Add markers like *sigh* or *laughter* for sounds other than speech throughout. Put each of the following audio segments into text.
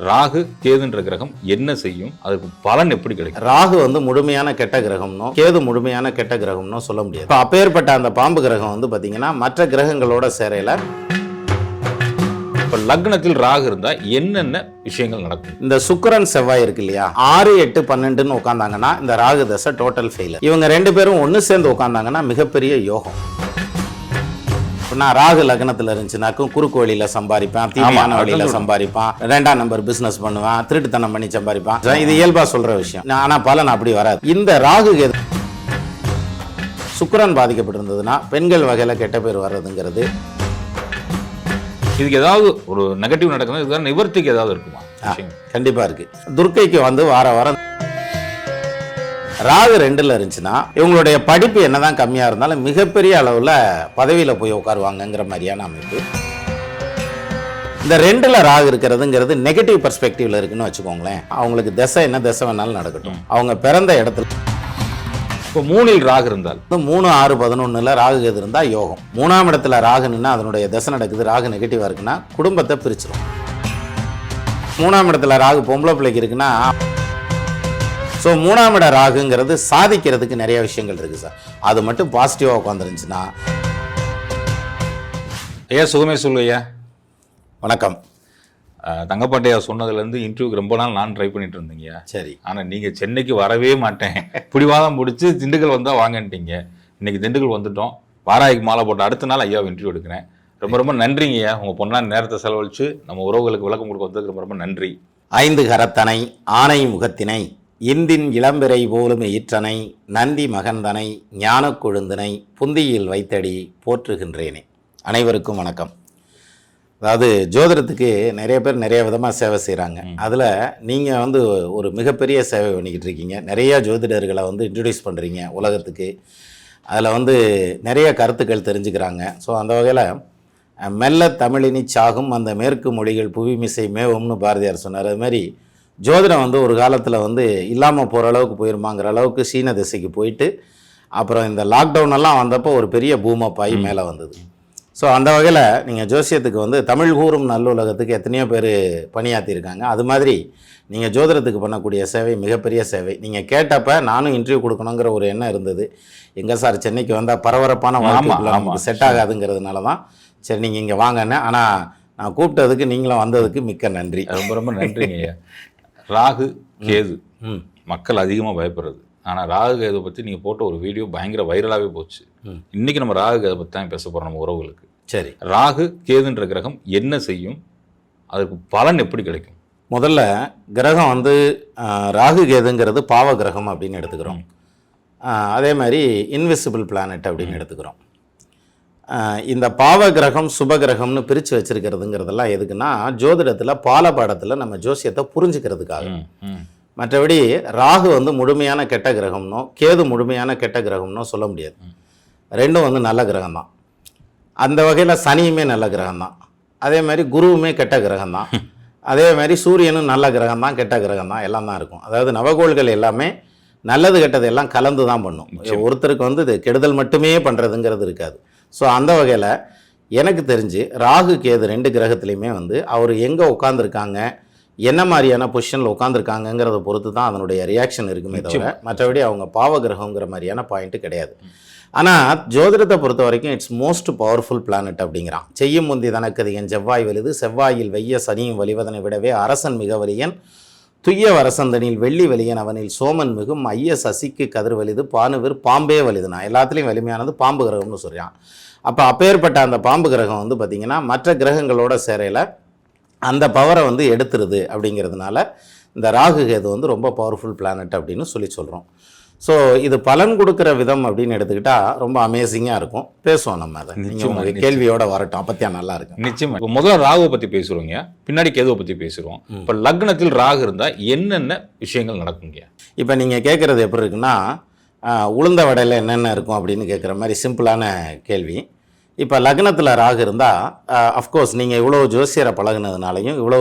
ராகு கேதுன்ற கிரகம் என்ன செய்யும்? அதுக்கு பலன் எப்படி கிடைக்கும்? ராகு வந்து முழுமையான கெட்ட கிரகம்னோ கேது முழுமையான கெட்ட கிரகம்னோ சொல்ல முடியாது. இப்போ அப்பேற்பட்ட அந்த பாம்பு கிரகம் வந்து பார்த்தீங்கன்னா மற்ற கிரகங்களோட சேரையில் இப்போ லக்னத்தில் ராகு இருந்தா என்னென்ன விஷயங்கள் நடக்கும்? இந்த சுக்கிரன் செவ்வாய் இருக்கு இல்லையா? ஆறு எட்டு பன்னெண்டுன்னு உட்காந்தாங்கன்னா இந்த ராகு தசை டோட்டல் ஃபெயிலர் இவங்க ரெண்டு பேரும் ஒன்று சேர்ந்து உட்காந்தாங்கன்னா மிகப்பெரிய யோகம். இப்போ நான் ராகு லக்னத்தில் இருந்துச்சுனாக்கும் குறுக்கு வழியில் சம்பாதிப்பேன் தீமையான வழியில். சம்பாதிப்பான் ரெண்டாம் நம்பர் பிஸ்னஸ் பண்ணுவேன் திருட்டுத்தனம் பண்ணி சம்பாதிப்பான். இது இயல்பாக சொல்கிற விஷயம். ஆனால் பலன் அப்படி வராது. இந்த ராகு சுக்கிரன் பாதிக்கப்பட்டிருந்ததுன்னா பெண்கள் வகையில் கெட்ட பேர் வர்றதுங்கிறது இதுக்கு ஏதாவது ஒரு நெகட்டிவ் நடக்குது இதுக்கு நிவர்த்திக்கு ஏதாவது இருக்குமா? விஷயம்? கண்டிப்பா இருக்கு. துர்க்கைக்கு வந்து வார வாரம் ராகு ரெண்டுல இருந்துச்சுன்னா இவங்களுடைய படிப்பு என்னதான் கம்மியா இருந்தாலும் மிகப்பெரிய அளவுல பதவியில போய் உட்காருவாங்கங்கிற மாதிரியான அமைப்பு. இந்த ரெண்டுல ராகு இருக்கிறதுங்கிறது நெகட்டிவ் பெர்ஸ்பெக்டிவ்ல இருக்குன்னு வச்சுக்கோங்களேன். அவங்களுக்கு திசை என்ன திசை வேணாலும் நடக்கட்டும். அவங்க பிறந்த இடத்துல இப்போ மூணில் ராகு இருந்தால்? மூணு ஆறு பதினொன்னுல ராகு கேது இருந்தா யோகம். மூணாம் இடத்துல ராகு நின்னா அதனுடைய திசை நடக்குது ராகு நெகட்டிவா இருக்குன்னா குடும்பத்தை பிரிச்சிடும் மூணாம் இடத்துல ராகு பொம்பளை பிள்ளைக்கு இருக்குன்னா ஸோ மூணாம் இட ராகுங்கிறது சாதிக்கிறதுக்கு நிறைய விஷயங்கள் இருக்கு சார் அது மட்டும் பாசிட்டிவாக உட்காந்துருந்துச்சுன்னா ஐயா சுகமே சொல்லுங்க வணக்கம். தங்கப்பாட்டையா சொன்னதுலேருந்து இன்டர்வியூக்கு ரொம்ப நாள் நான் ட்ரை பண்ணிட்டு இருந்தீங்க சரி. ஆனால் நீங்கள் சென்னைக்கு வரவே மாட்டேன். பிடிவாதம் பிடிச்சி திண்டுக்கல் வந்தால் வாங்கன்ட்டீங்க. இன்னைக்கு திண்டுக்கல் வந்துட்டோம். வாராய்க்கு மாலை போட்டு அடுத்த நாள் ஐயாவை இன்டர்வியூ எடுக்கிறேன். ரொம்ப ரொம்ப நன்றிங்க ஐயா. உங்கள் பொண்ணான நேரத்தை செலவழிச்சு நம்ம உறவுகளுக்கு விளக்கம் கொடுக்க வந்ததுக்கு ரொம்ப ரொம்ப நன்றி. ஐந்து கரத்தனை ஆனை முகத்தினை இந்தின் இளம்பிறை போலும் ஈற்றனை நந்தி மகந்தனை ஞானக் கொழுந்தினை புந்தியில் வைத்தடி போற்றுகின்றேனே. அனைவருக்கும் வணக்கம். அதாவது ஜோதிடத்துக்கு நிறைய பேர் நிறைய விதமாக சேவை செய்கிறாங்க அதில் நீங்கள் வந்து ஒரு மிகப்பெரிய சேவை பண்ணிக்கிட்டு இருக்கீங்க. நிறைய ஜோதிடர்களை வந்து இன்ட்ரடியூஸ் பண்ணுறீங்க உலகத்துக்கு. அதில் வந்து நிறைய கருத்துக்கள் தெரிஞ்சுக்கிறாங்க. ஸோ அந்த வகையில் மெல்ல தமிழினி சாகும் அந்த மேற்கு மொழிகள் புவிமிசை மேவும்னு பாரதியார் சொன்னார். அது மாதிரி ஜோதிடம் வந்து ஒரு காலத்தில் வந்து இல்லாமல் போகிற அளவுக்கு போயிருமாங்கிற அளவுக்கு சீன திசைக்கு போயிட்டு அப்புறம் இந்த லாக்டவுன் எல்லாம் வந்தப்போ ஒரு பெரிய பூமப் ஆகி மேலே வந்தது. ஸோ அந்த வகையில் நீங்கள் ஜோசியத்துக்கு வந்து தமிழ் கூறும் நல்லுலகத்துக்கு எத்தனையோ பேர் பணியாற்றிருக்காங்க அது மாதிரி நீங்கள் ஜோதிடத்துக்கு பண்ணக்கூடிய சேவை மிகப்பெரிய சேவை. நீங்கள் கேட்டப்ப நானும் இன்டர்வியூ கொடுக்கணுங்கிற ஒரு எண்ணம் இருந்தது. எங்கே சார் சென்னைக்கு வந்தால் பரபரப்பான. நமக்கு செட் ஆகாதுங்கிறதுனால தான் சரி நீங்கள் இங்கே வாங்கன்னு ஆனால் நான் கூப்பிட்டதுக்கு நீங்களும் வந்ததுக்கு மிக்க நன்றி. ரொம்ப ரொம்ப நன்றிங்க ஐயா *laughs* ராகு கேது. மக்கள் அதிகமாக பயப்படுறது. ஆனால் ராகு கேது பற்றி நீங்கள் போட்ட ஒரு வீடியோ பயங்கர வைரலாகவே போச்சு. ம். இன்னைக்கு நம்ம ராகு கேதை பற்றி தான் பேச போகிறோம் நம்ம உறவுகளுக்கு. சரி. ராகு கேதுன்ற கிரகம் என்ன செய்யும்? அதுக்கு பலன் எப்படி கிடைக்கும்? முதல்ல கிரகம் வந்து ராகு கேதுங்கிறது பாவ கிரகம் அப்படின்னு எடுத்துக்கிறோம். அதே மாதிரி இன்விசிபிள் பிளானட் அப்படின்னு எடுத்துக்கிறோம். இந்த பாவ கிரகம் சுப கிரகம்னு பிரித்து வச்சிருக்கிறதுங்கிறதெல்லாம் எதுக்குன்னா ஜோதிடத்தில் பாலபாடத்தில் நம்ம ஜோசியத்தை புரிஞ்சுக்கிறதுக்காக. மற்றபடி ராகு வந்து முழுமையான கெட்ட கிரகம்னோ கேது முழுமையான கெட்ட கிரகம்னோ சொல்ல முடியாது. ரெண்டும் வந்து நல்ல கிரகம் தான் அந்த வகையில் சனியுமே நல்ல கிரகம் தான் அதே மாதிரி குருவுமே கெட்ட கிரகம் தான் *laughs* அதே மாதிரி சூரியனும் நல்ல கிரகம் தான் கெட்ட கிரகம் தான் எல்லாம் தான் இருக்கும். அதாவது நவகோள்கள் எல்லாமே நல்லது கெட்டது எல்லாம் கலந்து தான் பண்ணும் ஒருத்தருக்கு வந்து இது கெடுதல் மட்டுமே பண்ணுறதுங்கிறது இருக்காது. ஸோ அந்த வகையில் எனக்கு தெரிஞ்சு ராகு கேது ரெண்டு கிரகத்துலையுமே வந்து அவர் எங்கே உட்காந்துருக்காங்க என்ன மாதிரியான பொசிஷனில் உட்காந்துருக்காங்கங்கிறத பொறுத்து தான் அதனுடைய ரியாக்ஷன் இருக்குமே தவிர மற்றபடி அவங்க பாவ கிரகங்கிற மாதிரியான பாயிண்ட் கிடையாது. ஆனால் ஜோதிடத்தை பொறுத்த வரைக்கும் இட்ஸ் மோஸ்ட் பவர்ஃபுல் பிளானட் அப்படிங்கிறான். செய்யும் முந்தி தனக்கதிகன் செவ்வாய் வலிது செவ்வாயில் வெய்ய சனியும் வலிவதனை விடவே அரசன் மிக வலியன் துய்ய வரசந்தனில் வெள்ளி வலியன் அவனில் சோமன் மிகும் ஐய சசிக்கு கதிர் வலிது பானுவிர் பாம்பே வலிதுனா எல்லாத்துலேயும் வலிமையானது பாம்பு கிரகம்னு சொல்கிறான் அப்போ அப்பேற்பட்ட அந்த பாம்பு கிரகம் வந்து பார்த்திங்கன்னா மற்ற கிரகங்களோட சேரையில் அந்த பவரை வந்து எடுத்துருது அப்படிங்கிறதுனால இந்த ராகு கேது வந்து ரொம்ப பவர்ஃபுல் பிளானட் அப்படின்னு சொல்லி சொல்கிறோம் ஸோ இது பலன் கொடுக்குற விதம் அப்படின்னு எடுத்துக்கிட்டா ரொம்ப அமேசிங்காக இருக்கும். பேசுவோம் நம்ம அதை. நீங்கள் நிச்சயமா, உங்கள் நிச்சயமா. கேள்வியோட வரட்டும். அப்பத்தியா நல்லா இருக்கும் நிச்சயமா. இப்போ முதல்ல ராகுவை பற்றி பேசுகிறோங்க பின்னாடி கேதுவை பற்றி பேசுகிறோம் இப்போ லக்னத்தில் ராகு இருந்தால் என்னென்ன விஷயங்கள் நடக்குங்க இப்போ நீங்கள் கேட்குறது எப்படி இருக்குன்னா உளுந்த வடையில் என்னென்ன இருக்கும் அப்படின்னு கேட்குற மாதிரி சிம்பிளான கேள்வி. இப்போ லக்னத்தில் ராகு இருந்தால் அஃப்கோர்ஸ் நீங்கள் இவ்வளோ ஜோசியரை பழகுனதுனாலையும் இவ்வளோ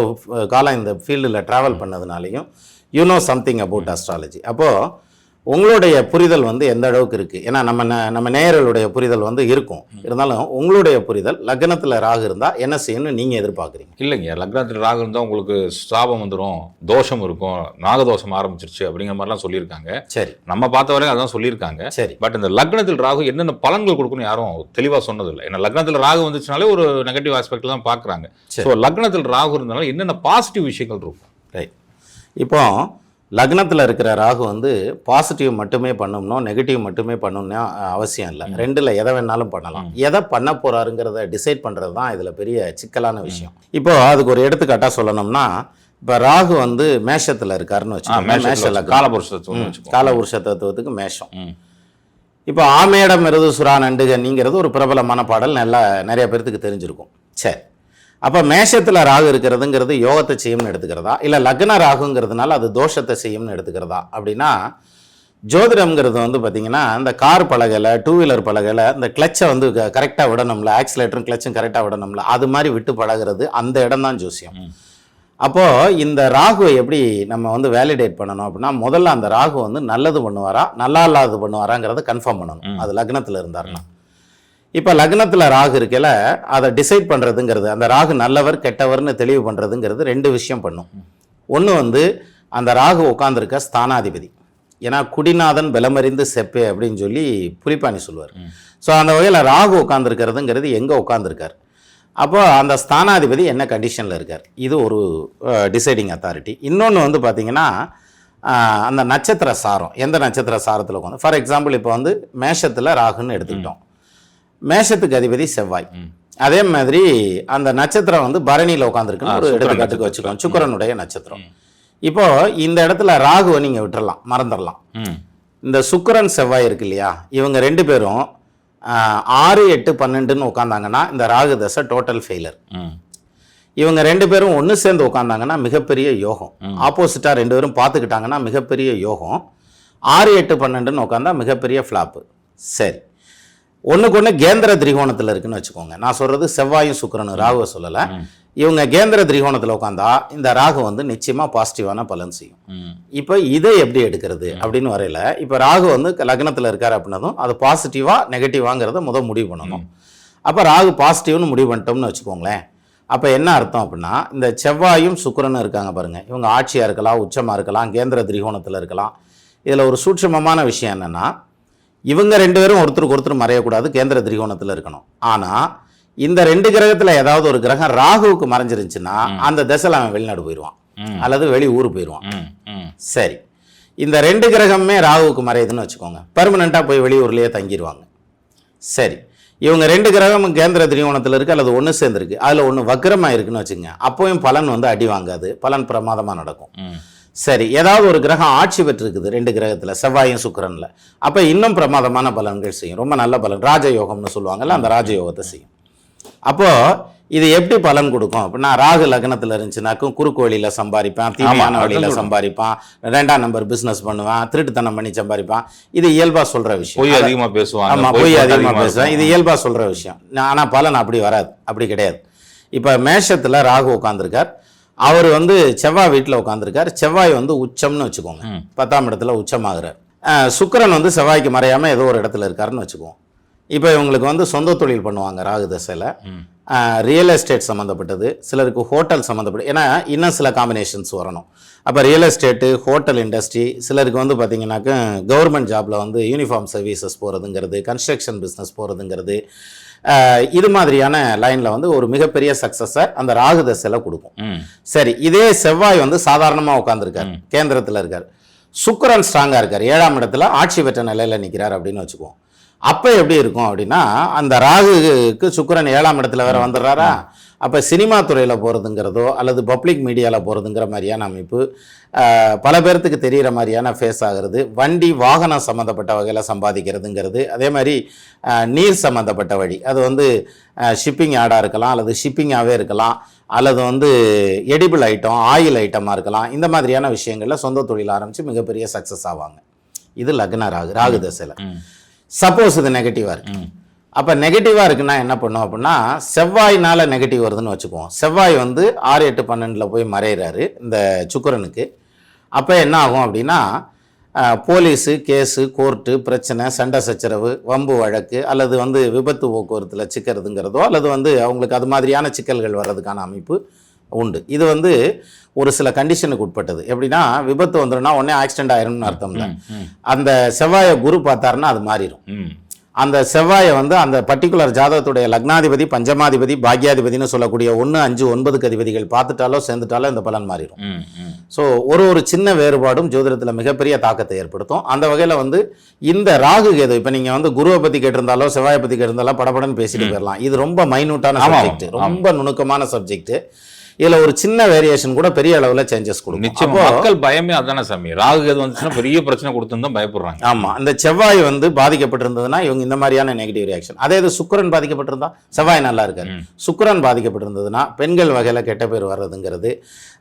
காலம் இந்த ஃபீல்டில் travel பண்ணதுனாலையும் you know something about astrology அப்போது உங்களுடைய புரிதல் வந்து எந்த அளவுக்கு இருக்குது ஏன்னா நம்ம ந- நம்ம நேயர்களுடைய புரிதல் வந்து இருக்கும். இருந்தாலும் உங்களுடைய புரிதல் லக்னத்தில் ராகு இருந்தால் என்ன செய்யணும்னு நீங்கள் எதிர்பார்க்குறீங்க? இல்லைங்க. லக்னத்தில் ராகு இருந்தால் உங்களுக்கு சாபம் வந்துடும் தோஷம் இருக்கும் நாகதோஷம் ஆரம்பிச்சிருச்சு அப்படிங்கிற மாதிரிலாம் சொல்லியிருக்காங்க. சரி. நம்ம பார்த்த வரைக்கும் அதான் சொல்லியிருக்காங்க. சரி. பட் இந்த லக்னத்தில் ராகு என்னென்ன பலன்கள் கொடுக்குன்னு யாரும் தெளிவாக சொன்னதில்லை. ஏன்னா லக்னத்தில் ராகு வந்துச்சுனாலே ஒரு நெகட்டிவ் ஆஸ்பெக்ட்ல தான் பார்க்குறாங்க. ஸோ லக்னத்தில் ராகு இருந்தாலும் என்னென்ன பாசிட்டிவ் விஷயங்கள் இருக்கும்? ரைட் இப்போ லக்னத்தில் இருக்கிற ராகு வந்து பாசிட்டிவ் மட்டுமே பண்ணணும்னோ நெகட்டிவ் மட்டுமே பண்ணணும்னு அவசியம் இல்லை. ரெண்டில் எதை வேணாலும் பண்ணலாம். எதை பண்ண போறாருங்கிறத டிசைட் பண்ணுறது தான் இதில் பெரிய சிக்கலான விஷயம். இப்போ அதுக்கு ஒரு எடுத்துக்காட்டாக சொல்லணும்னா இப்போ ராகு வந்து மேஷத்தில் இருக்காருன்னு வச்சுக்கோங்க. மேஷத்துல மேஷ வச்சு- லக்னம். காலபுருஷத்தை வச்சுக்கோ கால உருஷ தத்துவத்துக்கு மேஷம். இப்போ ஆமேடம் மிருது சுறா நண்டுகன்னிங்கிறது ஒரு பிரபலமான பாடல் நல்லா நிறைய பேர்த்துக்கு தெரிஞ்சிருக்கும். சரி. அப்போ மேஷத்தில் ராகு இருக்கிறதுங்கிறது யோகத்தை செய்யும்னு எடுத்துக்கிறதா? இல்லை லக்ன ராகுங்கிறதுனால அது தோஷத்தை செய்யும்னு எடுத்துக்கிறதா? அப்படின்னா ஜோதிடம்ங்கிறது வந்து பார்த்தீங்கன்னா இந்த கார் பலகையில் டூ வீலர் பலகையில் இந்த கிளச்சை வந்து கரெக்டாக விடணும்ல ஆக்சிலேட்டரும் கிளச்சும் கரெக்டாக விடணும்ல அது மாதிரி விட்டு பழகுறது அந்த இடம் தான் ஜோசியம். அப்போது இந்த ராகுவை எப்படி நம்ம வந்து வேலிடேட் பண்ணணும் அப்படின்னா முதல்ல அந்த ராகு வந்து நல்லது பண்ணுவாரா நல்லா இல்லாதது பண்ணுவாராங்கிறத கன்ஃபார்ம் பண்ணணும். அது லக்னத்தில் இருந்தாருன்னா. இப்போ லக்னத்தில் ராகு இருக்கல அதை டிசைட் பண்ணுறதுங்கிறது அந்த ராகு நல்லவர் கெட்டவர்னு தெளிவு பண்ணுறதுங்கிறது ரெண்டு விஷயம் பண்ணும். ஒன்று வந்து அந்த ராகு உட்காந்துருக்க ஸ்தானாதிபதி. ஏன்னா குடிநாதன் பலமறிந்து செப்பே அப்படின்னு சொல்லி புலிப்பாணி சொல்லுவார். ஸோ அந்த வகையில் ராகு உட்காந்துருக்கிறதுங்கிறது எங்கே உட்காந்துருக்கார் அப்போ அந்த ஸ்தானாதிபதி என்ன கண்டிஷனில் இருக்கார்? இது ஒரு டிசைடிங் அத்தாரிட்டி இன்னொன்று வந்து பார்த்தீங்கன்னா அந்த நட்சத்திர சாரம். எந்த நட்சத்திர சாரத்தில் உட்காந்து ஃபார் எக்ஸாம்பிள் இப்போ வந்து மேஷத்தில் ராகுன்னு எடுத்துக்கிட்டோம். மேஷத்துக்கு அதிபதி செவ்வாய். அதே மாதிரி அந்த நட்சத்திரம் வந்து பரணியில் உட்காந்துருக்குன்னு ஒரு எடுத்துக்காட்டுக்கு. வச்சுக்கோம் சுக்கிரனுடைய நட்சத்திரம். இப்போ இந்த இடத்துல ராகுவை நீங்கள் விட்டுறலாம் மறந்துடலாம். இந்த சுக்கிரன் செவ்வாய் இருக்கு இல்லையா? இவங்க ரெண்டு பேரும் ஆறு எட்டு பன்னெண்டுன்னு உட்காந்தாங்கன்னா இந்த ராகு தசை டோட்டல் ஃபெயிலர் இவங்க ரெண்டு பேரும் ஒன்று சேர்ந்து உட்காந்தாங்கன்னா மிகப்பெரிய யோகம். ஆப்போசிட்டாக ரெண்டு பேரும் பார்த்துக்கிட்டாங்கன்னா மிகப்பெரிய யோகம். ஆறு எட்டு பன்னெண்டுன்னு உட்காந்தா மிகப்பெரிய ஃப்ளாப்பு சரி. ஒன்றுக்கு ஒன்று கேந்திர திரிகோணத்தில் இருக்குன்னு வச்சுக்கோங்க. நான் சொல்கிறது செவ்வாயும் சுக்கிரனும் ராகுவை சொல்லலை. இவங்க கேந்திர திரிகோணத்தில் உட்காந்தா இந்த ராகு வந்து நிச்சயமாக பாசிட்டிவான பலன் செய்யும். இப்போ இதை எப்படி எடுக்கிறது அப்படின்னு வரையில இப்போ ராகு வந்து லக்னத்தில் இருக்காரு அப்படின்னதும் அது பாசிட்டிவா நெகட்டிவாங்கிறத முதல் முடிவு பண்ணணும். அப்போ ராகு பாசிட்டிவ்னு முடிவு பண்ணிட்டோம்னு வச்சுக்கோங்களேன். அப்போ என்ன அர்த்தம் அப்படின்னா இந்த செவ்வாயும் சுக்கிரனும் இருக்காங்க பாருங்க. இவங்க ஆட்சியாக இருக்கலாம் உச்சமாக இருக்கலாம் கேந்திர திரிகோணத்தில் இருக்கலாம். இதில் ஒரு சூட்சமமான விஷயம் என்னென்னா இவங்க ரெண்டு பேரும் ஒருத்தருக்கு ஒருத்தர் மறையக்கூடாது கேந்திர திரிகோணத்தில் இருக்கணும். ஆனால் இந்த ரெண்டு கிரகத்தில் ஏதாவது ஒரு கிரகம் ராகுவுக்கு மறைஞ்சிருந்துச்சுன்னா அந்த திசையில் அவன் வெளிநாடு போயிடுவான். அல்லது வெளி ஊர் போயிடுவான். சரி. இந்த ரெண்டு கிரகமே ராகுவுக்கு மறையுதுன்னு வச்சுக்கோங்க. பெர்மனெண்ட்டாக போய் வெளியூர்லேயே தங்கிடுவாங்க சரி. இவங்க ரெண்டு கிரகமும் கேந்திர திரிகோணத்தில் இருக்குது அல்லது ஒன்று சேர்ந்துருக்கு. அதில் ஒன்று வக்ரமாக இருக்குன்னு வச்சுக்கோங்க. அப்போயும் பலன் வந்து அடி வாங்காது. பலன் பிரமாதமாக நடக்கும். சரி ஏதாவது ஒரு கிரகம் ஆட்சி பெற்றிருக்குது ரெண்டு கிரகத்தில் செவ்வாயும் சுக்கிரனில். அப்போ இன்னும் பிரமாதமான பலன்கள் செய்யும். ரொம்ப நல்ல பலன். ராஜயோகம்னு சொல்லுவாங்கல்ல அந்த ராஜயோகத்தை செய்யும். அப்போது இது எப்படி பலன் கொடுக்கும்? அப்படின்னா ராகு லக்னத்தில் இருந்துச்சுனாக்கும் குறுக்கு வழியில் சம்பாதிப்பான் தீமையான வழியில். சம்பாதிப்பான் ரெண்டாம் நம்பர் பிஸ்னஸ் பண்ணுவான் திருட்டுத்தனம் பண்ணி சம்பாதிப்பான். இது இயல்பாக சொல்கிற விஷயம். பொய் அதிகமா பேசுவாங்க ஆமாம் பொய் அதிகமாக அதிகமா பேசுவேன் இது. இயல்பாக சொல்கிற விஷயம். ஆனால் பலன் அப்படி வராது. அப்படி கிடையாது. இப்போ மேஷத்தில் ராகு உட்காந்துருக்கார் அவர் வந்து செவ்வாய் வீட்டில் உட்காந்துருக்கார் செவ்வாய் வந்து உச்சம்னு வச்சுக்கோங்க. பத்தாம் இடத்துல உச்சமாகிறார். சுக்கிரன் வந்து செவ்வாய்க்கு மறையாமல் ஏதோ ஒரு இடத்துல இருக்காருன்னு வச்சுக்குவோம். இப்போ இவங்களுக்கு வந்து சொந்த தொழில் பண்ணுவாங்க ராகு தசையில். ரியல் எஸ்டேட் சம்மந்தப்பட்டது சிலருக்கு ஹோட்டல் சம்மந்தப்பட்டது ஏன்னா இன்னும் சில காம்பினேஷன்ஸ் வரணும். அப்போ ரியல் எஸ்டேட்டு ஹோட்டல் இண்டஸ்ட்ரி சிலருக்கு வந்து பார்த்தீங்கன்னாக்க கவர்மெண்ட் ஜாபில் வந்து யூனிஃபார்ம் சர்வீசஸ் போகிறதுங்கிறது கன்ஸ்ட்ரக்ஷன் பிஸ்னஸ் போகிறதுங்கிறது இது மாதிரியான லைனில் வந்து ஒரு மிகப்பெரிய சக்ஸஸை அந்த ராகு தசையில் கொடுக்கும். சரி இதே செவ்வாய் வந்து சாதாரணமாக உட்காந்துருக்கார் கேந்திரத்தில் இருக்கார். சுக்கிரன் ஸ்ட்ராங்காக இருக்கார். ஏழாம் இடத்துல ஆட்சி பெற்ற நிலையில் நிற்கிறார் அப்படின்னு வச்சுக்குவோம். அப்போ எப்படி இருக்கும் அப்படின்னா அந்த ராகுக்கு சுக்கிரன் ஏழாம் இடத்துல வேற வந்துடுறாரா? அப்போ சினிமா துறையில் போகிறதுங்கிறதோ அல்லது பப்ளிக் மீடியாவில் போகிறதுங்கிற மாதிரியான அமைப்பு பல பேர்த்துக்கு தெரிகிற மாதிரியான ஃபேஸ் ஆகிறது வண்டி வாகனம் சம்மந்தப்பட்ட வகையில் சம்பாதிக்கிறதுங்கிறது அதே மாதிரி நீர் சம்மந்தப்பட்ட வழி. அது வந்து ஷிப்பிங் ஆடாக இருக்கலாம் அல்லது ஷிப்பிங்காகவே இருக்கலாம் அல்லது வந்து எடிபிள் ஐட்டம் ஆயில் ஐட்டமாக இருக்கலாம் இந்த மாதிரியான விஷயங்களில் சொந்த தொழில் ஆரம்பித்து மிகப்பெரிய சக்ஸஸ் ஆவாங்க. இது லக்ன ராகு ராகு தசையில். சப்போஸ் இது நெகட்டிவாக இருக்கு. ம். அப்போ நெகட்டிவாக இருக்குன்னா என்ன பண்ணும் அப்படின்னா செவ்வாய்னால நெகட்டிவ் வருதுன்னு வச்சுக்குவோம். செவ்வாய் வந்து ஆறு எட்டு பன்னெண்டில் போய் மறையிறாரு இந்த சுக்கிரனுக்கு. அப்போ என்ன ஆகும் அப்படின்னா போலீஸு கேஸு கோர்ட்டு பிரச்சனை சண்டை சச்சரவு வம்பு வழக்கு அல்லது வந்து விபத்து போக்குவரத்தில் சிக்கிறதுங்கிறதோ அல்லது வந்து அவங்களுக்கு அது மாதிரியான சிக்கல்கள் வர்றதுக்கான அமைப்பு உண்டு. இது வந்து ஒரு சில கண்டிஷனுக்கு உட்பட்டது. எப்படின்னா விபத்து வந்துடும்னா உடனே ஆக்சிடென்ட் ஆயிரும்னு அர்த்தம் ம், அந்த செவ்வாயை குரு பார்த்தாருன்னா அது மாறிடும். அந்த செவ்வாயை வந்து அந்த பர்டிகுலர் ஜாதகத்துடைய லக்னாதிபதி பஞ்சமாதிபதி பாக்யாதிபதினு சொல்லக்கூடிய ஒன்று அஞ்சு ஒன்பதுக்கு அதிபதிகள் பார்த்துட்டாலோ சேர்ந்துட்டாலோ இந்த பலன் மாறிடும். ஸோ ஒரு ஒரு சின்ன வேறுபாடும் ஜோதிடத்தில் மிகப்பெரிய தாக்கத்தை ஏற்படுத்தும். அந்த வகையில் வந்து இந்த ராகு கேது இப்போ நீங்கள் வந்து குருவை பற்றி கேட்டிருந்தாலோ செவ்வாயை பற்றி கேட்டிருந்தாலோ படபடன்னு பேசிட்டு போயிடலாம் இது ரொம்ப மைனூட்டான சப்ஜெக்ட். ரொம்ப நுணுக்கமான சப்ஜெக்ட் இதில் ஒரு சின்ன வேரியேஷன் கூட பெரிய அளவில் சேஞ்சஸ் கொடுக்கும். நிச்சயம். மக்கள் பயமே அதானே சாமி? ராகு கேது வந்துச்சுன்னா பெரிய பிரச்சனை கொடுத்துன்னு தான் பயப்படுறாங்க. ஆமாம் அந்த செவ்வாய் வந்து பாதிக்கப்பட்டிருந்ததுன்னா இவங்க இந்த மாதிரியான நெகட்டிவ் ரியாக்ஷன் அதே இது சுக்கிரன் பாதிக்கப்பட்டிருந்தா செவ்வாய் நல்லா இருக்காரு. சுக்கிரன் பாதிக்கப்பட்டிருந்ததுன்னா பெண்கள் வகையில் கெட்ட பேர் வர்றதுங்கிறது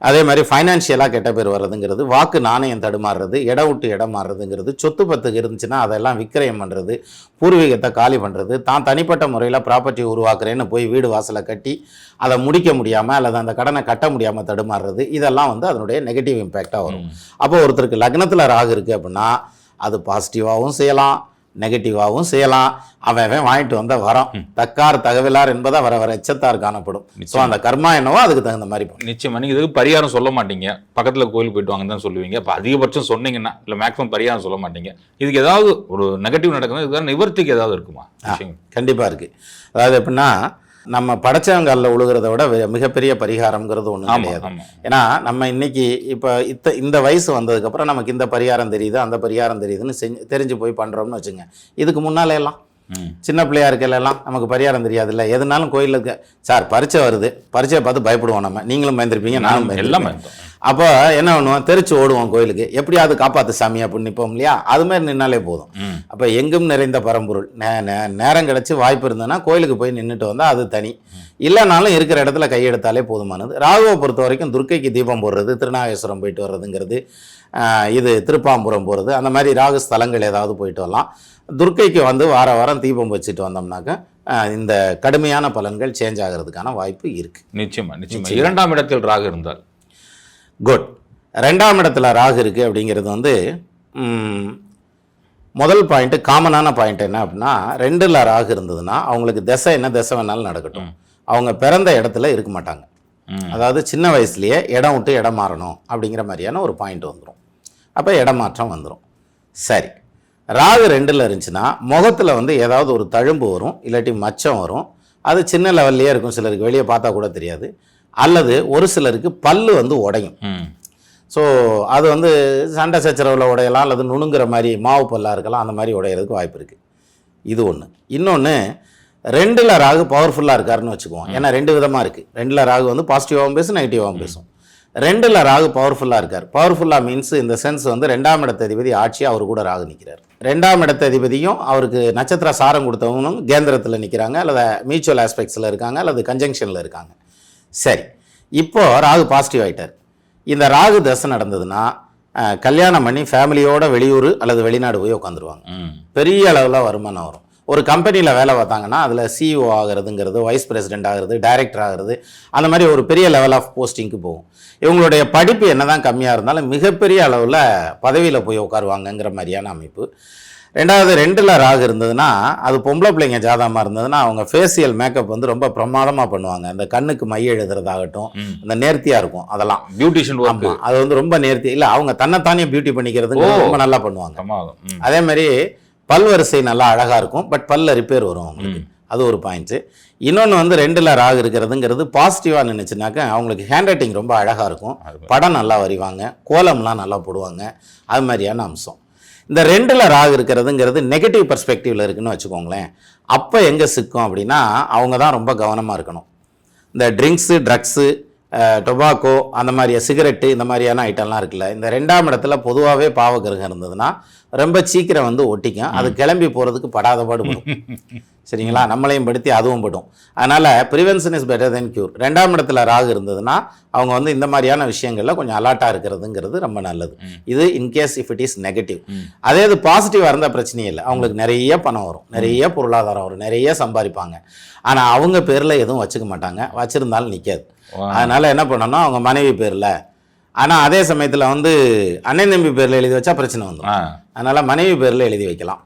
அதே மாதிரி ஃபைனான்ஷியலாக கெட்ட பேர் வர்றதுங்கிறது வாக்கு நாணயம் தடுமாறுறது இடம் விட்டு இடம் மாறுறதுங்கிறது சொத்து பத்துக்கு இருந்துச்சுன்னா அதெல்லாம் விக்கிரயம் பண்ணுறது பூர்வீகத்தை காலி பண்ணுறது தான் தனிப்பட்ட முறையில் ப்ராப்பர்ட்டி உருவாக்குறேன்னு போய் வீடு வாசலை கட்டி அதை முடிக்க முடியாமல் அல்லது அந்த கடனை கட்ட முடியாமல் தடுமாறுறது இதெல்லாம் வந்து அதனுடைய நெகட்டிவ் இம்பேக்டாக வரும். அப்போ ஒருத்தருக்கு லக்னத்தில் ராகு இருக்குது அப்படின்னா அது பாசிட்டிவாகவும் செய்யலாம் நெகட்டிவாகவும் செய்யலாம். அவன் வாங்கிட்டு வந்த வரம் தக்கார் தகவலார் என்பதை வர வர எச்சத்தார் காணப்படும். ஸோ அந்த கர்மா என்னவோ அதுக்கு தகுந்த மாதிரி. நிச்சயமா. நீங்க இதுக்கு பரிகாரம் சொல்ல மாட்டீங்க. பக்கத்துல கோயில் போயிட்டு வாங்கன்னு தான் சொல்லுவீங்க. அப்ப அதிகபட்சம் சொன்னீங்கன்னா இல்ல மேக்ஸிமம் பரிகாரம் சொல்ல மாட்டீங்க. இதுக்கு ஏதாவது ஒரு நெகட்டிவ் நடக்குது இதுக்கு நிவர்த்திக்கு ஏதாவது இருக்குமா? கண்டிப்பாக இருக்குது அதாவது எப்படின்னா நம்ம படைச்சவங்காலில் உழுகிறத விட மிகப்பெரிய பரிகாரம்ங்கிறது ஒன்றும் ஆமா கிடையாது. ஏன்னா நம்ம இன்னைக்கு இப்போ இத்த இந்த வயசு வந்ததுக்கப்புறம் நமக்கு இந்த பரிகாரம் தெரியுது அந்த பரிகாரம் தெரியுதுன்னு செஞ்சு தெரிஞ்சு போய் பண்ணுறோம்னு வச்சுங்க. இதுக்கு முன்னாலே எல்லாம். சின்ன பிள்ளையா இருக்கையில எல்லாம் நமக்கு பரிகாரம் தெரியாதுல்ல. எதுனாலும் கோயிலுக்கு சார் பரீட்சை வருது. பரீட்சையை பார்த்து பயப்படுவோம் நம்ம. நீங்களும் பயந்துருப்பீங்க நானும் எல்லாம் அப்போ என்ன பண்ணுவோம் தெரிச்சு ஓடுவோம் கோயிலுக்கு. எப்படியாவது காப்பாத்து சாமி அப்படின்னு நிற்போம் இல்லையா? அது மாதிரி நின்னாலே போதும். அப்போ எங்கும் நிறைந்த பரம்பொருள். நே- நே- நேரம் கிடச்சி வாய்ப்பு இருந்ததுன்னா கோயிலுக்கு போய் நின்றுட்டு வந்தால் அது தனி. இல்லைனாலும் இருக்கிற இடத்துல கையெடுத்தாலே போதுமானது. ராகுவை பொறுத்த வரைக்கும் துர்க்கைக்கு தீபம் போடுறது திருநாகேஸ்வரம் போயிட்டு வர்றதுங்கிறது இது திருப்பாம்புரம் போகிறது அந்த மாதிரி ராகு ஸ்தலங்கள் ஏதாவது போயிட்டு வரலாம். துர்க்கைக்கு வந்து வார வாரம் தீபம் வச்சுட்டு வந்தோம்னாக்க இந்த கடுமையான பலன்கள் சேஞ்ச் ஆகிறதுக்கான வாய்ப்பு இருக்குது நிச்சயமா. நிச்சயமா. இரண்டாம் இடத்தில் ராகு இருந்தால். குட் ரெண்டாம் இடத்துல ராகு இருக்குது அப்படிங்கிறது வந்து முதல் பாயிண்ட்டு காமனான பாயிண்ட் என்ன அப்படின்னா ரெண்டில் ராகு இருந்ததுன்னா அவங்களுக்கு திசை என்ன திசை வேணாலும் நடக்கட்டும். அவங்க பிறந்த இடத்துல இருக்க மாட்டாங்க. அதாவது சின்ன வயசுலயே இடம் விட்டு இடம் மாறணும் அப்படிங்கிற மாதிரியான ஒரு பாயிண்ட் வந்துடும் அப்போ இடமாற்றம் வந்துடும் சரி. ராகு ரெண்டில் இருந்துச்சுன்னா முகத்தில் வந்து ஏதாவது ஒரு தழும்பு வரும் இல்லாட்டி மச்சம் வரும். அது சின்ன லெவல்லையே இருக்கும். சிலருக்கு வெளியே பார்த்தா கூட தெரியாது. அல்லது ஒரு சிலருக்கு பல்லு வந்து உடையும். ஸோ அது வந்து சண்டை சச்சரவில் உடையலாம் அல்லது நுணுங்குற மாதிரி மாவு பல்லா இருக்கலாம் அந்த மாதிரி உடையிறதுக்கு வாய்ப்பு இருக்குது இது ஒன்று இன்னொன்று ரெண்டில் ராகு பவர்ஃபுல்லாக இருக்காருன்னு வச்சுக்குவோம். ஏன்னா ரெண்டு விதமாக இருக்குது ரெண்டில் ராகு வந்து பாசிட்டிவாகவும் பேசும் நெகட்டிவாகவும் பேசும். ரெண்டில் ராகு பவர்ஃபுல்லாக இருக்கார். பவர்ஃபுல்லாக மீன்ஸ் இந்த சென்ஸ் வந்து ரெண்டாம் இடத்த அதிபதி ஆட்சி அவர் கூட ராகு நிற்கிறார் ரெண்டாம் இடத்த அதிபதியும் அவருக்கு நட்சத்திர சாரம் கொடுத்தவங்களும் கேந்திரத்தில் நிற்கிறாங்க அல்லது மியூச்சுவல் ஆஸ்பெக்ட்ஸில் இருக்காங்க அல்லது கன்ஜங்ஷனில் இருக்காங்க. சரி. இப்போ ராகு பாசிட்டிவ் ஆயிட்டார். இந்த ராகு தசை நடந்ததுன்னா கல்யாணம் பண்ணி ஃபேமிலியோட வெளியூர் அல்லது வெளிநாடு போய் உட்காந்துருவாங்க. பெரிய அளவில் வருமானம் வரும். ஒரு கம்பெனியில் வேலை பார்த்தாங்கன்னா அதில் சிஇஓ ஆகிறதுங்கிறது வைஸ் பிரசிடென்ட் ஆகிறது டைரக்டர் ஆகிறது அந்த மாதிரி ஒரு பெரிய லெவல் ஆஃப் போஸ்டிங்க்கு போகும். இவங்களுடைய படிப்பு என்னதான் கம்மியாக இருந்தாலும் மிகப்பெரிய அளவில் பதவியில் போய் உட்காருவாங்கங்கிற மாதிரியான அமைப்பு. ரெண்டாவது ரெண்டில் ராகு இருந்ததுன்னா அது பொம்பளை பிள்ளைங்க ஜாதகமாக இருந்ததுன்னா அவங்க ஃபேஷியல் மேக்கப் வந்து ரொம்ப பிரமாதமாக பண்ணுவாங்க. அந்த கண்ணுக்கு மை எழுதுறதாகட்டும். அந்த நேர்த்தியாக இருக்கும் அதெல்லாம். பியூட்டிஷியன் அது வந்து ரொம்ப நேர்த்தி. இல்லை அவங்க தன்னைத்தானே பியூட்டி பண்ணிக்கிறதுங்க ஓ. ரொம்ப நல்லா பண்ணுவாங்க. அதே மாதிரி பல் வரிசை நல்லா அழகாக இருக்கும் பட் பல்ல ரிப்பேர் வரும் அவங்களுக்கு. அது ஒரு பாயிண்ட்ஸு இன்னொன்று வந்து ரெண்டில் ராகு இருக்கிறதுங்கிறது பாசிட்டிவாக நினச்சுனாக்க அவங்களுக்கு ஹேண்ட் ரைட்டிங் ரொம்ப அழகாக இருக்கும். படம் நல்லா வரைவாங்க கோலம்லாம் நல்லா போடுவாங்க. அது மாதிரியான அம்சம். இந்த ரெண்டில் ராகு இருக்கிறதுங்கிறது நெகட்டிவ் பர்ஸ்பெக்டிவில் இருக்குன்னு வச்சுக்கோங்களேன். அப்போ எங்கே சிக்கும் அப்படின்னா அவங்க தான் ரொம்ப கவனமாக இருக்கணும். இந்த ட்ரிங்க்ஸு ட்ரக்ஸு டொபாக்கோ அந்த மாதிரி சிகரெட்டு இந்த மாதிரியான ஐட்டம்லாம் இருக்குல்ல. இந்த ரெண்டாம் இடத்துல பொதுவாகவே பாவகிரகம் இருந்ததுன்னா ரொம்ப சீக்கிரம் வந்து ஒட்டிக்கும். அது கிளம்பி போகிறதுக்கு படாத பாடுபடும் *laughs* சரிங்களா? நம்மளையும் படுத்தி அதுவும் படும். அதனால் prevention is better then cure ரெண்டாம் இடத்துல ராகு இருந்ததுன்னா அவங்க வந்து இந்த மாதிரியான விஷயங்களில் கொஞ்சம் அலர்ட்டாக இருக்கிறதுங்கிறது ரொம்ப நல்லது. இது in case if it is negative. அதே இது பாசிட்டிவாக இருந்தால் பிரச்சனையே இல்லை. அவங்களுக்கு நிறைய பணம் வரும். நிறைய பொருளாதாரம் வரும். நிறைய சம்பாதிப்பாங்க. ஆனால் அவங்க பேரில் எதுவும் வச்சுக்க மாட்டாங்க. வச்சுருந்தாலும் நிற்காது. அதனால் என்ன பண்ணணும் அவங்க மனைவி பேரில். ஆனால் அதே சமயத்தில் வந்து அண்ணன் தம்பி பேரில் எழுதி வச்சா பிரச்சனை வந்துடும் அதனால் மனைவி பேரில் எழுதி வைக்கலாம்.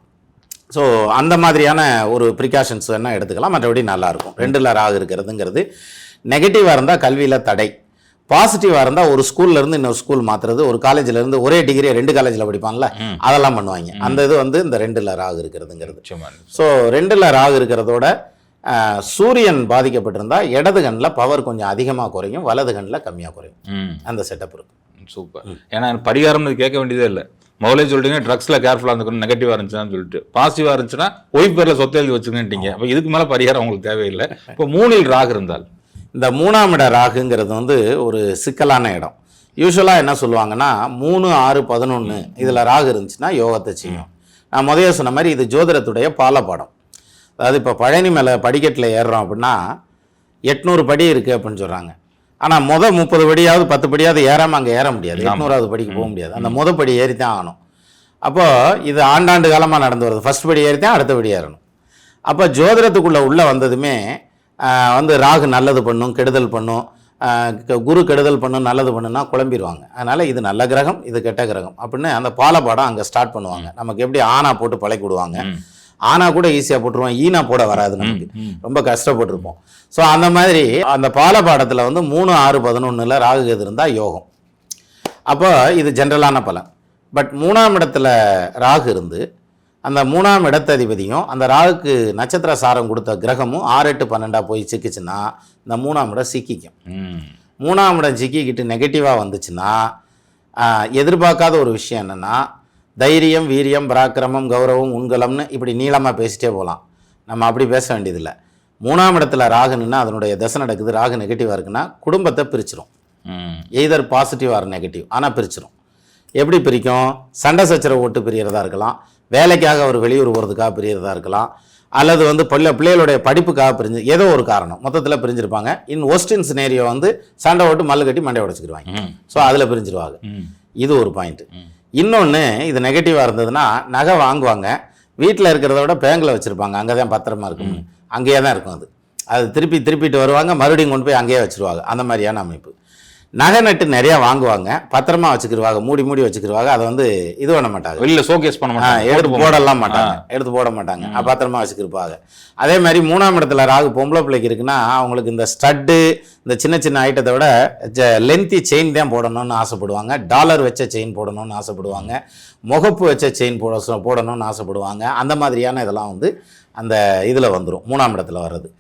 ஸோ அந்த மாதிரியான ஒரு ப்ரிகாஷன்ஸ் வேணால் எடுத்துக்கலாம். மற்றபடி நல்லாயிருக்கும் ரெண்டில் ராகு இருக்கிறதுங்கிறது நெகட்டிவாக இருந்தால் கல்வியில் தடை. பாசிட்டிவாக இருந்தால் ஒரு ஸ்கூல்ல இருந்து இன்னொரு ஸ்கூல் மாற்றுறது ஒரு காலேஜ்ல இருந்து ஒரே டிகிரி ரெண்டு காலேஜில் படிப்பான்ல. அதெல்லாம் பண்ணுவாங்க. அந்த இது வந்து இந்த ரெண்டில் ராகு இருக்கிறதுங்கிறது. ஸோ ரெண்டில் ராகு இருக்கிறதோட சூரியன் பாதிக்கப்பட்டிருந்தா இடது கண்ணில் பவர் கொஞ்சம் அதிகமாக குறையும் வலது கண்ணில் கம்மியாக குறையும். அந்த செட்டப் இருக்கும் சூப்பர் ஏன்னா எனக்கு பரிகாரம் இது கேட்க வேண்டியதே இல்லை. முதல்ல சொல்லிட்டீங்க ட்ரக்ஸில் கேர்ஃபுல்லாக இருந்துக்கணும் நெகட்டிவாக இருந்துச்சுன்னு சொல்லிட்டு. பாசிட்டிவாக இருந்துச்சுன்னா ஒய்ஃப் பேரில் சொத்து எழுதி வச்சுக்கிட்டீங்க அப்போ இதுக்கு மேலே பரிகாரம் உங்களுக்கு தேவையில்லை. இப்போ மூணில் ராகு இருந்தால்? இந்த மூணாம் இட ராகுங்கிறது வந்து ஒரு சிக்கலான இடம். யூஸ்வலாக என்ன சொல்லுவாங்கன்னா மூணு ஆறு பதினொன்று இதில் ராகு இருந்துச்சுன்னா யோகத்தை செய்யும். நான் முதல்ல சொன்ன மாதிரி இது ஜோதிடத்துடைய பாலப்பாடம் அதாவது இப்போ பழனி மேலே படிக்கட்டில் ஏறுறோம் அப்படின்னா எட்நூறு படி இருக்குது அப்படின்னு சொல்கிறாங்க ஆனால் முத முப்பது படியாவது பத்து படியாவது ஏறாமல் அங்கே ஏற முடியாது. எட்நூறாவது படிக்கு போக முடியாது. அந்த முத படி ஏறி தான் ஆகணும். அப்போ இது ஆண்டாண்டு காலமாக நடந்து வருது. ஃபர்ஸ்ட் படி ஏறி தான் அடுத்த படி ஏறணும். அப்போ ஜோதிடத்துக்குள்ளே உள்ளே வந்ததுமே வந்து ராகு நல்லது பண்ணும் கெடுதல் பண்ணும் குரு கெடுதல் பண்ணும் நல்லது பண்ணுன்னா குழம்பிடுவாங்க. அதனால் இது நல்ல கிரகம் இது கெட்ட கிரகம் அப்படின்னு அந்த பாலபாடம் அங்கே ஸ்டார்ட் பண்ணுவாங்க. நமக்கு எப்படி ஆனா போட்டு பழக்கி விடுவாங்க. ஆனா கூட ஈஸியாக போட்டுருவோம். ஈனா போட வராது நமக்கு. ரொம்ப கஷ்டப்பட்டிருப்போம். ஸோ அந்த மாதிரி அந்த பாலபாடத்தில் வந்து மூணு ஆறு பதினொன்றில் ராகு கேது இருந்தால் யோகம். அப்போ இது ஜென்ரலான பலன். பட் மூணாம் இடத்துல ராகு இருந்து அந்த மூணாம் இடத்ததிபதியும் அந்த ராகுக்கு நட்சத்திர சாரம் கொடுத்த கிரகமும் ஆறு எட்டு பன்னெண்டா போய் சிக்கிச்சுன்னா இந்த மூணாம் இடம் சிக்கிக்கும். மூணாம் இடம் சிக்கிக்கிட்டு நெகட்டிவாக வந்துச்சுன்னா எதிர்பார்க்காத ஒரு விஷயம் என்னென்னா தைரியம் வீரியம் பராக்கிரமம் கௌரவம் உண்கலம்னு இப்படி நீளமாக பேசிட்டே போகலாம் நம்ம அப்படி பேச வேண்டியதில்லை. மூணாம் இடத்துல ராகுன்னா அதனுடைய தசை நடக்குது. ராகு நெகட்டிவாக இருக்குன்னா குடும்பத்தை பிரிச்சிரும். எய்தர் பாசிட்டிவ் ஆர் நெகட்டிவ் ஆனால் பிரிச்சிரும். எப்படி பிரிக்கும்? சண்டை சச்சரவு ஓட்டு பிரியறதா இருக்கலாம். வேலைக்காக அவர் வெளியூர் போகிறதுக்காக பிரியறதா இருக்கலாம். அல்லது வந்து பிள்ளை பிள்ளைகளுடைய படிப்புக்காக பிரிஞ்சு ஏதோ ஒரு காரணம். மொத்தத்தில் பிரிஞ்சிருப்பாங்க. இன் ஒஸ்டின் சினேரியோ வந்து சண்டை ஓட்டு மல்லு கட்டி மண்டை உடச்சிக்கிடுவாங்க ஸோ அதில் பிரிஞ்சிருவாங்க. இது ஒரு பாயிண்ட் ம். இன்னொன்று இது நெகட்டிவாக இருந்ததுன்னா நகை வாங்குவாங்க. வீட்டில் இருக்கிறத விட பேங்கில் வச்சுருப்பாங்க. அங்கே தான் பத்திரமா இருக்கும். அங்கேயே தான் இருக்கும் அது. அது திருப்பி திருப்பிட்டு வருவாங்க. மறுபடியும் கொண்டு போய் அங்கேயே வச்சுருவாங்க. அந்த மாதிரியான அமைப்பு. நகை நட்டு நிறையா வாங்குவாங்க. பத்திரமா வச்சுக்கிடுவாங்க மூடி மூடி வச்சுக்கிடுவாங்க அதை வந்து இது பண்ண மாட்டாங்க. வெளியில ஷோகேஸ் பண்ண மாட்டாங்க. எடுத்து போடலாம் மாட்டாங்க. எடுத்து போட மாட்டாங்க. பத்திரமா வச்சுக்கிருப்பாங்க. அதே மாதிரி மூணாம் இடத்துல ராகு பொம்பளை பிள்ளைக்கு இருக்குன்னா அவங்களுக்கு இந்த ஸ்டட்டு இந்த சின்ன சின்ன ஐட்டத்தை விட லென்த்தி செயின் தான் போடணும்னு ஆசைப்படுவாங்க. டாலர் வச்ச செயின் போடணும்னு ஆசைப்படுவாங்க. முகப்பு வச்ச செயின் போட போடணும்னு ஆசைப்படுவாங்க. அந்த மாதிரியான இதெல்லாம் வந்து அந்த இதில் வந்துடும் மூணாம் இடத்துல வர்றது.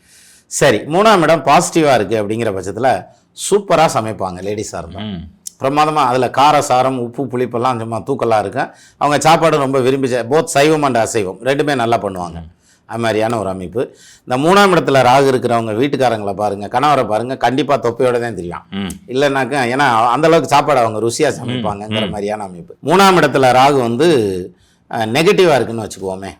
சரி மூணாம் இடம் பாசிட்டிவாக இருக்குது அப்படிங்கிற பட்சத்தில் சூப்பராக சமைப்பாங்க லேடிஸாக இருந்தால் பிரமாதமாக அதில் கார சாரம் உப்பு புளிப்பெல்லாம் சும்மா தூக்கலாக இருக்கும் அவங்க சாப்பாடு ரொம்ப விரும்பி போத் சைவம் அண்ட் அசைவம். ரெண்டுமே நல்லா பண்ணுவாங்க. அது மாதிரியான ஒரு அமைப்பு. இந்த மூணாம் இடத்துல ராகு இருக்கிறவங்க வீட்டுக்காரங்களை பாருங்கள் கணவரை பாருங்கள் கண்டிப்பாக தொப்பையோட தான் தெரியும். இல்லைனாக்கா ஏன்னா அந்த அளவுக்கு சாப்பாடு அவங்க ருசியாக சமைப்பாங்கங்கிற மாதிரியான அமைப்பு. மூணாம் இடத்துல ராகு வந்து நெகட்டிவாக இருக்குன்னு வச்சுக்குவோமே.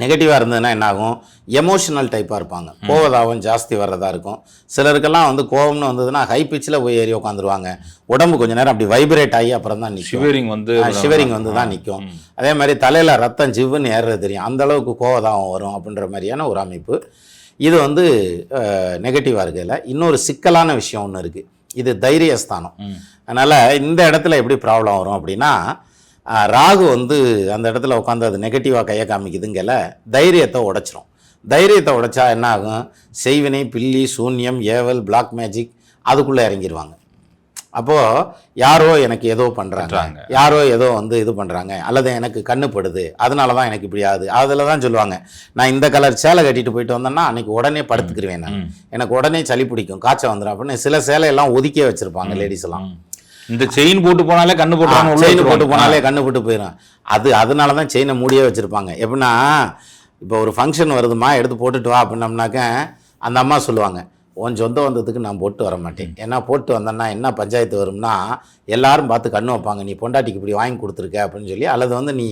நெகட்டிவாக இருந்ததுன்னா என்ன ஆகும் எமோஷனல் டைப்பாக இருப்பாங்க கோவதாவும் ஜாஸ்தி வர்றதா இருக்கும். சிலருக்கெல்லாம் வந்து கோவம்னு வந்ததுன்னா ஹை பிச்சில் போய் ஏறி உட்காந்துருவாங்க உடம்பு கொஞ்ச நேரம் அப்படி வைப்ரேட் ஆகி அப்புறம் தான் நிற்கும் ஷிவரிங் வந்து ஷிவரிங் வந்து தான் நிற்கும் அதே மாதிரி தலையில் ரத்தம் ஜிவ்வுன்னு ஏறுறது தெரியும். அந்த அளவுக்கு கோவதாகம் வரும் அப்படின்ற மாதிரியான ஒரு அமைப்பு. இது வந்து நெகட்டிவாக இருக்குதுல இன்னொரு சிக்கலான விஷயம் ஒன்று இருக்குது இது தைரியஸ்தானம். அதனால் இந்த இடத்துல எப்படி ப்ராப்ளம் வரும் அப்படின்னா ராகு வந்து அந்த இடத்துல உட்காந்து அது நெகட்டிவாக கையை காமிக்குதுங்கல தைரியத்தை உடைச்சிரும். தைரியத்தை உடைச்சா என்ன ஆகும் செய்வினை பில்லி சூன்யம் ஏவல் பிளாக் மேஜிக் அதுக்குள்ளே இறங்கிடுவாங்க அப்போது யாரோ எனக்கு ஏதோ பண்ணுறாங்க. யாரோ ஏதோ வந்து இது பண்ணுறாங்க அல்லது எனக்கு கண்ணுப்படுது அதனால தான் எனக்கு இப்படி ஆகுது. அதில் தான் சொல்லுவாங்க. நான் இந்த கலர் சேலை கட்டிட்டு போயிட்டு வந்தேன்னா அன்னைக்கு உடனே படுத்துக்கிருவேன் நான். எனக்கு உடனே சளி பிடிக்கும். காய்ச்சல் வந்துடும் அப்படின்னு சில சேலையெல்லாம் ஒதுக்கியே வச்சுருப்பாங்க லேடிஸ் எல்லாம். இந்த செயின் போட்டு போனாலே கண்ணு உள்ள செயின் போட்டு. போனாலே கண்ணு போட்டு போயிடும் அது அதனால தான் செயினை மூடியே வச்சுருப்பாங்க. எப்படின்னா இப்போ ஒரு ஃபங்க்ஷன் வருதுமா எடுத்து போட்டுட்டு வா அப்படின்னம்னாக்க அந்த அம்மா சொல்லுவாங்க உன் சொந்த வந்ததுக்கு நான் போட்டு வர மாட்டேன். ஏன்னா போட்டு வந்தேன்னா என்ன பஞ்சாயத்து வரும்னா எல்லாரும் பார்த்து கண்ணு வைப்பாங்க. நீ பொண்டாட்டிக்கு இப்படி வாங்கி கொடுத்துருக்க அப்படின்னு சொல்லி அல்லது வந்து நீ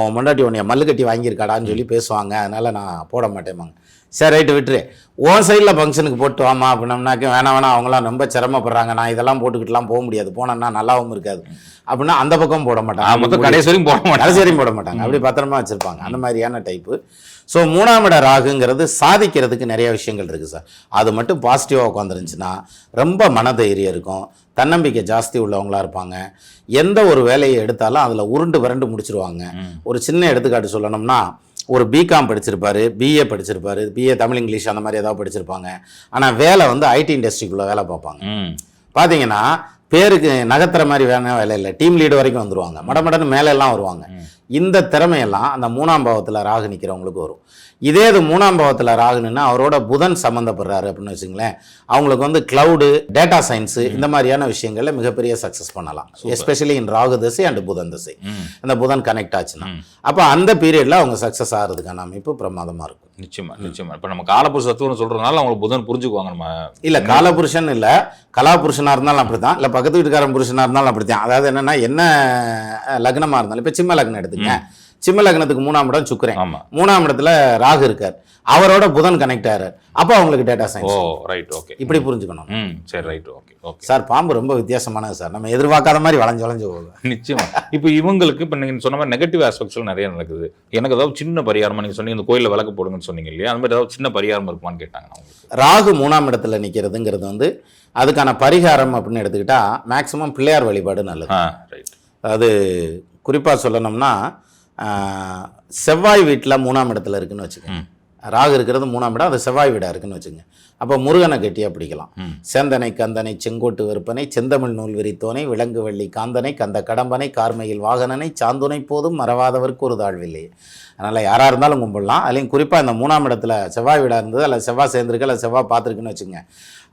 உன் பொண்டாட்டி உன்னைய மல்லு கட்டி வாங்கியிருக்காடான்னு சொல்லி பேசுவாங்க. அதனால் நான் போட மாட்டேம்பாங்க சரி ரைட்டு விட்டுரு. உன் சைடில் ஃபங்க்ஷனுக்கு போட்டு வாமா அப்படின்னம்னாக்க வேணாம் வேணாம் அவங்களாம் ரொம்ப சிரமப்படுறாங்க. நான் இதெல்லாம் போட்டுக்கிட்டுலாம் போக முடியாது. போனேன்னா நல்லாவும் இருக்காது. அப்படின்னா அந்த பக்கம் போட மாட்டாங்க. மொத்தம் கடைசி வரைக்கும் போட மாட்டாங்க. கடைசி வரையும் போட மாட்டாங்க. அப்படி பத்திரமா வச்சிருப்பாங்க. அந்த மாதிரியான டைப்பு ஸோ மூணாம் இட ராகுங்கிறது சாதிக்கிறதுக்கு நிறைய விஷயங்கள் இருக்குது சார் அது மட்டும் பாசிட்டிவாக உட்காந்துருந்துச்சுன்னா ரொம்ப மனதைரியம் இருக்கும். தன்னம்பிக்கை ஜாஸ்தி உள்ளவங்களா இருப்பாங்க. எந்த ஒரு வேலையை எடுத்தாலும் அதில் உருண்டு விரண்டு முடிச்சிருவாங்க. ஒரு சின்ன எடுத்துக்காட்டு சொல்லணும்னா ஒரு பிகாம் படிச்சிருப்பாரு பிஏ படிச்சிருப்பாரு பிஏ தமிழ் இங்கிலீஷ் அந்த மாதிரி ஏதாவது படிச்சிருப்பாங்க. ஆனால் வேலை வந்து ஐடி இண்டஸ்ட்ரிக்குள்ளே வேலை பார்ப்பாங்க. பார்த்தீங்கன்னா பேருக்கு நகர்த்துற மாதிரி வேணா வேலை இல்லை. டீம் லீடு வரைக்கும் வந்துருவாங்க. மடமடன்னு மேலே எல்லாம் வருவாங்க இந்த திறமையெல்லாம் அந்த மூணாம் பாவத்தில் ராகு நிற்கிறவங்களுக்கு வரும். இதே இது மூணாம் பாவத்தில் ராகுனுன்னா அவரோட புதன் சம்மந்தப்படுறாரு அப்படின்னு வச்சுங்களேன் அவங்களுக்கு வந்து கிளவுடு டேட்டா சயின்ஸு இந்த மாதிரியான விஷயங்கள்ல மிகப்பெரிய சக்ஸஸ் பண்ணலாம். எஸ்பெஷலி இன் ராகு திசை அண்ட் புதன் திசை. அந்த புதன் கனெக்ட் ஆச்சுன்னா. அப்போ அந்த பீரியடில் அவங்க சக்ஸஸ் ஆகிறதுக்கான அமைப்பு பிரமாதமாக இருக்கும். நிச்சயமா நிச்சயமா. இப்ப நம்ம காலப்புருஷ தத்துவம்னு சொல்றதுனால அவங்களுக்கு புதன் புரிஞ்சுக்குவாங்க நம்ம. இல்ல காலபுருஷன் இல்ல. கலாபுருஷனா இருந்தாலும் அப்படித்தான். இல்ல பக்கத்து வீட்டுக்காரன் புருஷனா இருந்தாலும் அப்படித்தான். அதாவது என்னன்னா என்ன அஹ், லக்னமா இருந்தாலும் இப்ப சிம்ம லக்னம் எடுத்துங்க சிம்ம லக்னத்துக்கு மூணாம் இடம் சுக்கிரன். மூணாம் இடத்துல ராகு இருக்கார். அவரோட புதன் கனெக்ட் ஆறார். அப்போ அவங்களுக்கு data oh science right okay இப்படி புரிஞ்சுக்கணும். ம் சரி ரைட் ஓகே ஓகே சார் பாம்பு ரொம்ப வித்தியாசமானது சார். நம்ம எதிர்பார்க்காத மாதிரி வளைஞ்சு வளைஞ்சு போகுது. நிச்சயமா. இப்போ இவங்களுக்கு இப்போ நீங்க சொன்ன மாதிரி நெகட்டிவ் ஆஸ்பெக்ட்ஸ்லாம் நிறைய நடக்குது. எனக்கு ஏதாவது சின்ன பரிகாரமா நீங்க சொன்னீங்க இந்த கோயில்ல விளக்கு போடுங்கன்னு சொன்னீங்க இல்லையா? அந்த மாதிரி ஏதாவது சின்ன பரிகாரம் இருக்குமான்னு கேட்டாங்க ராகு மூணாம் இடத்துல நிக்கிறதுங்கிறது வந்து அதுக்கான பரிகாரம் அப்படின்னு எடுத்துக்கிட்டா மேக்சிமம் பிள்ளையார் வழிபாடு நல்லது. அதாவது குறிப்பாக சொல்லணும்னா செவ்வாய் வீட்டில் மூணாம் இடத்துல இருக்குன்னு வச்சுக்கோங்க. ராகு இருக்கிறது மூணாம் இடம் அது செவ்வாய் வீடாக இருக்குன்னு வச்சுங்க அப்போ முருகனை கெட்டியாக பிடிக்கலாம். சேந்தனை கந்தனை செங்கோட்டு விற்பனை செந்தமிழ் நூல் விரித்தோனை விலங்கு வள்ளி காந்தனை கந்த கடம்பனை கார்மையில் வாகனனை சாந்துனை போதும் மறவாதவர்க்கு ஒரு தாழ்வில்லை அதனால் யாராக இருந்தாலும் கும்பிடலாம். அதுலேயும் குறிப்பாக இந்த மூணாம் இடத்துல செவ்வாய் வீடாக இருந்தது அல்ல செவ்வாய் சேர்ந்துருக்கு அல்ல செவ்வாய் பார்த்துருக்குன்னு வச்சுங்க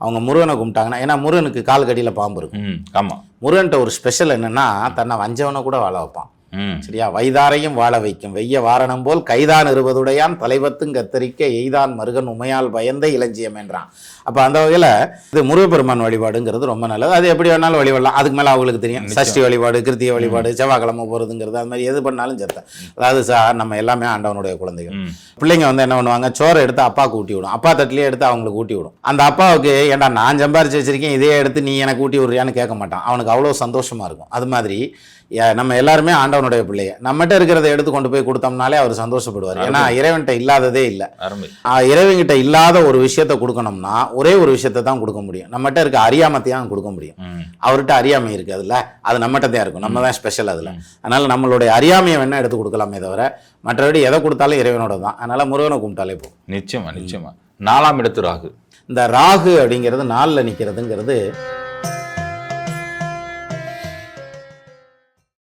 அவங்க முருகனை கும்பிட்டாங்கன்னா ஏன்னா முருகனுக்கு கால் கடியில் பாம்பு இருக்கும். ம் ஆமா. முருகன்ட்ட ஒரு ஸ்பெஷல் என்னன்னா தன்னை வஞ்சவனை கூட வாழ வைப்பான். சரியா? வைதாரையும் வாழ வைக்கும். வெய்ய வாரணம் போல் கைதான் இருபதுடையான் தலைவத்தும் கத்தரிக்க எய்தான் மருகன் உமையால் பயந்த இளஞ்சியம் என்றான். அப்போ அந்த வகையில் இது முருகப்பெருமான் வழிபாடுங்கிறது ரொம்ப நல்லது. அது எப்படி வேணாலும் வழிபடலாம். அதுக்கு மேலே அவங்களுக்கு தெரியும். சஷ்டி வழிபாடு கிருத்திய வழிபாடு செவ்வாய்க்கிழமை போகிறதுங்கிறது அது மாதிரி எது பண்ணாலும் சேர்த்தேன் அதாவது சார் நம்ம எல்லாமே ஆண்டவனுடைய குழந்தைகள். பிள்ளைங்க வந்து என்ன பண்ணுவாங்க? சோறை எடுத்து அப்பாவுக்கு ஊட்டி விடும். அப்பா தட்டிலே எடுத்து அவங்களுக்கு ஊட்டி விடும். அந்த அப்பாவுக்கு ஏன்டா நான் சம்பாரிச்சு வச்சிருக்கேன் இதே எடுத்து நீ எனக்கு ஊட்டி விடுறியான்னு கேட்க மாட்டான். அவனுக்கு அவ்வளோ சந்தோஷமா இருக்கும். அது மாதிரி நம்ம எல்லாருமே ஆண்டவனுடைய பிள்ளைய நம்மகிட்ட இருக்கிறத எடுத்து கொண்டு போய் கொடுத்தோம்னாலே அவர் சந்தோஷப்படுவார். ஏன்னா இறைவன்கிட்ட இல்லாததே இல்லை. இறைவன்கிட்ட இல்லாத ஒரு விஷயத்தை கொடுக்கணும்னா ஒரே ஒரு விஷயத்தை தான் கொடுக்க முடியும். நம்மகிட்ட இருக்க அறியாமத்தையும் கொடுக்க முடியும். அவர்கிட்ட அறியாமை இருக்கு அதுல அது நம்மகிட்ட தான் இருக்கும். நம்ம தான் ஸ்பெஷல் அதில். அதனால நம்மளுடைய அறியாமையை வேணா எடுத்து கொடுக்கலாமே தவிர மற்றபடி எதை கொடுத்தாலும் இறைவனோட தான். அதனால முருகனை கும்பிட்டாலே போதும். நிச்சயமா நிச்சயமா. நாலாம் இடத்து ராகு. இந்த ராகு அப்படிங்கிறது நாளில் நிற்கிறதுங்கிறது